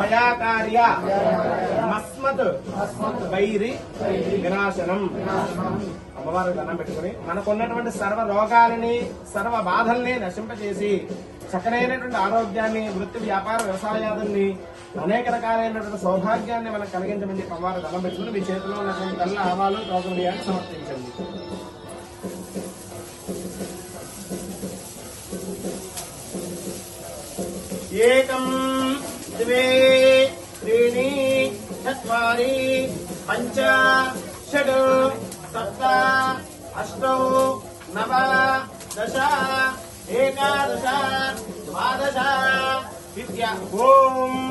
మయా కార్య మస్మత్. వైరి. వినాశనం. అమ్మవారు దండం పెట్టుకుని మనకున్నటువంటి సర్వ రోగాలని సర్వ బాధల్ని నశింపచేసి చక్కనైనటువంటి ఆరోగ్యాన్ని వృత్తి వ్యాపార వ్యవసాయాదుల్ని అనేక రకాలైనటువంటి సౌభాగ్యాన్ని మనకు కలిగించమని అమ్మవారు దండం పెట్టుకుని మీ చేతిలో ఉన్నటువంటి తల్ల ఆవాలు తోకలు బియ్యాన్ని సమర్పించండి. एकम् द्वे त्रीणि चत्वारि पञ्च षड् सप्त अष्टौ नव दश एकादश द्वादश विद्या ओम्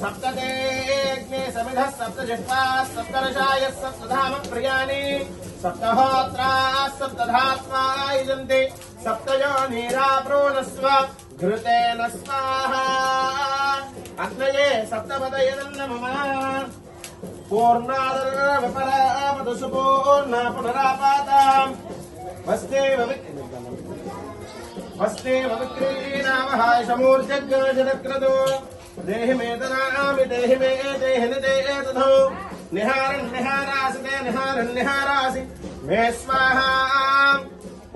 सप्ततेऽग्ने समिधः सप्तजट्वाः सप्तरसायः सप्तधाम प्रियाणि सप्तहोत्राः सप्तधात्मा युजन्ति सप्तयो नीरा प्रोणस्व ఘృతేన స్వాహా అగ్నయే సప్తపదయదన్న మమ పూర్ణాదర విపరాపదసు పూర్ణ పునరాపాతాం వస్తేవ వస్తేవ విక్రీనామః శమూర్జగ్గజనక్రదో దేహి మేదనామి దేహి మే దేహిని దేహేతథో నిహారన్ నిహారాసి తే నిహారన్ నిహారాసి మే స్వాహా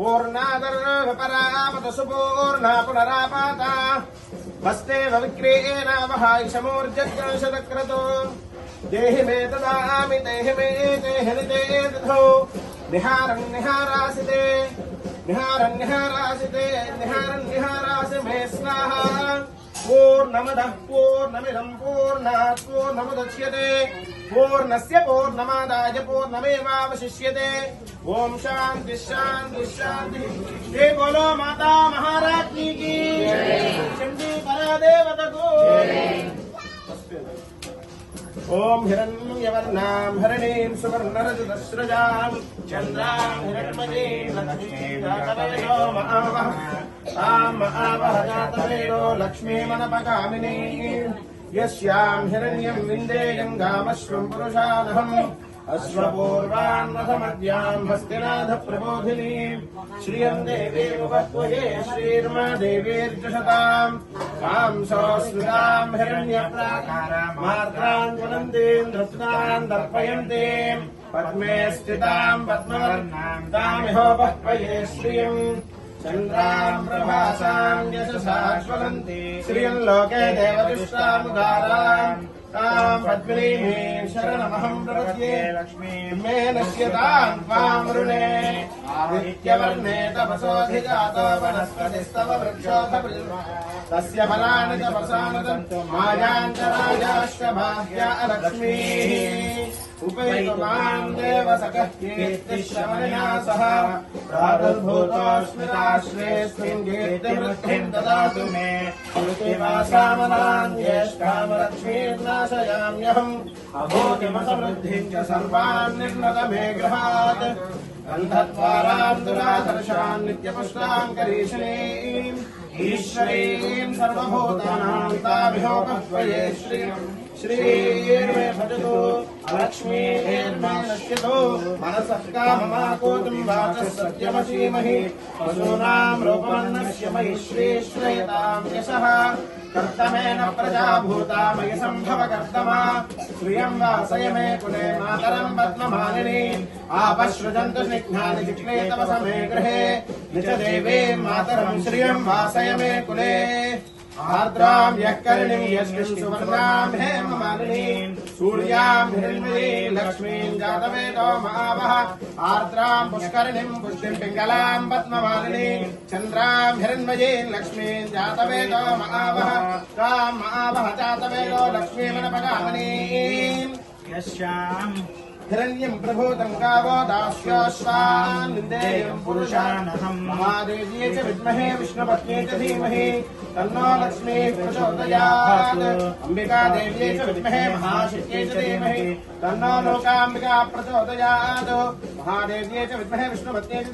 पूर्णादर्भपरापदसुपूर्णा पुनरापाता हस्ते विक्रेणावहायशमूर्जग्रंशतक्रतो देहि मे ददामि, देहि मे देहनिते दधौ। निहारं निहारासिते निहारं निहारासिते निहारं निहारासि मे स्वाहा। पूर्णमदः पूर्णमिदं पूर्णात् पूर्णमुदच्यते पूर्णस्य पूर्णमादाय पूर्णमेवावशिष्यते। ओम शांति शांति शांति ये बोलो माता महाराज्ञी की। चंडी परादेवत को ओम हिरण्यवर्णाम हरणीम सुवर्णरजतस्रजाम चंद्राम हिरण्मयी, लक्ष्मी महावः లక్ష్మీజాతవేదో మహావహ తాం మహావహ జాతవేదో లక్ష్మీమనపగామినీ యస్యాం హిరణ్యం విందేయం గామశ్వం పురుషానహం అశ్వపూర్వాన్ రథమద్యాం హస్తినాథ ప్రబోధినీం శ్రియం దేవీముపత్వయే శ్రీర్మా దేవీర్జషతాం కాం సోస్మితాం హిరణ్యప్రాకారామార్ద్రాం జ్వలంతీం ధృతాం चंद्रा प्रभासाम् यशसा ज्वलन्ति श्रियम् लोके देवदुष्टामुदाराम् ताम् पद्मिनीम् शरणमहम् प्रपद्ये लक्ष्मीम् मे नश्यताम् ऋणे आदित्यवर्णे तपसोऽधिजातो वनस्पतिस्तव वृक्षोऽथ तस्य फलानि तपसानदन्तु मायान्तराजाश्च भाग्या सह प्रादुर्भूतोऽस्मिताश्रेऽस्मिन् कीर्तिवृद्धिम् ददातु मे। कृतिवासामनान् ज्येष्ठामलक्ष्मीर्नाशयाम्यहम्। अभूतिमसमृद्धिम् च सर्वान् निर्मद मे गृहात् गन्धद्वाराम् दुरादर्शान् नित्यपुष्टाम् करीषणीम् ईश्वरीम् अलक्ष्मीर्मे नश्यतु मनसः काममाकोतुम् वाचः सत्यमशीमहि पशूनाम् रूपमन्नस्य मयि श्रीश्रयताम् यशः। कर्तमेन प्रजा भूता मयि सम्भव कर्तमा श्रियम् वासय मे कुले मातरम् पद्ममालिनी। आपसृजन्तु स्निग्धानि चिक्ले तव समे गृहे। निज देवीम् मातरम् श्रियम् वासय मे कुले। आर्द्राम् यः कर्णिम् यस्मिन् सुवर्णाम् हेममालिनीम् सूर्याम् हिरण्मयीम् लक्ष्मीम् जातवेदो महावः आर्द्राम् पुष्करिणीम् पुष्टिम् पिङ्गलाम् पद्ममालिनीम् चन्द्राम् हिरण्मयीम् लक्ष्मीम् जातवेदो महावः ताम् महावः जातवेदो लक्ष्मीमनपगामनीम्। यस्याम् हिरण्यम् प्रभूतम् कावो दास्योऽश्वान् निन्देयम् पुरुषानहम् महादेव्ये च विद्महे विष्णुपत्न्ये च धीमहि, तन्नो लक्ष्मी प्रचोदयात्। अम्बिका देव्ये च विद्महे महाशक्त्यै च धीमहि, तन्नो लोकाम्बिका प्रचोदयात्। महादेव्ये च विद्महे विष्णुपत्न्ये च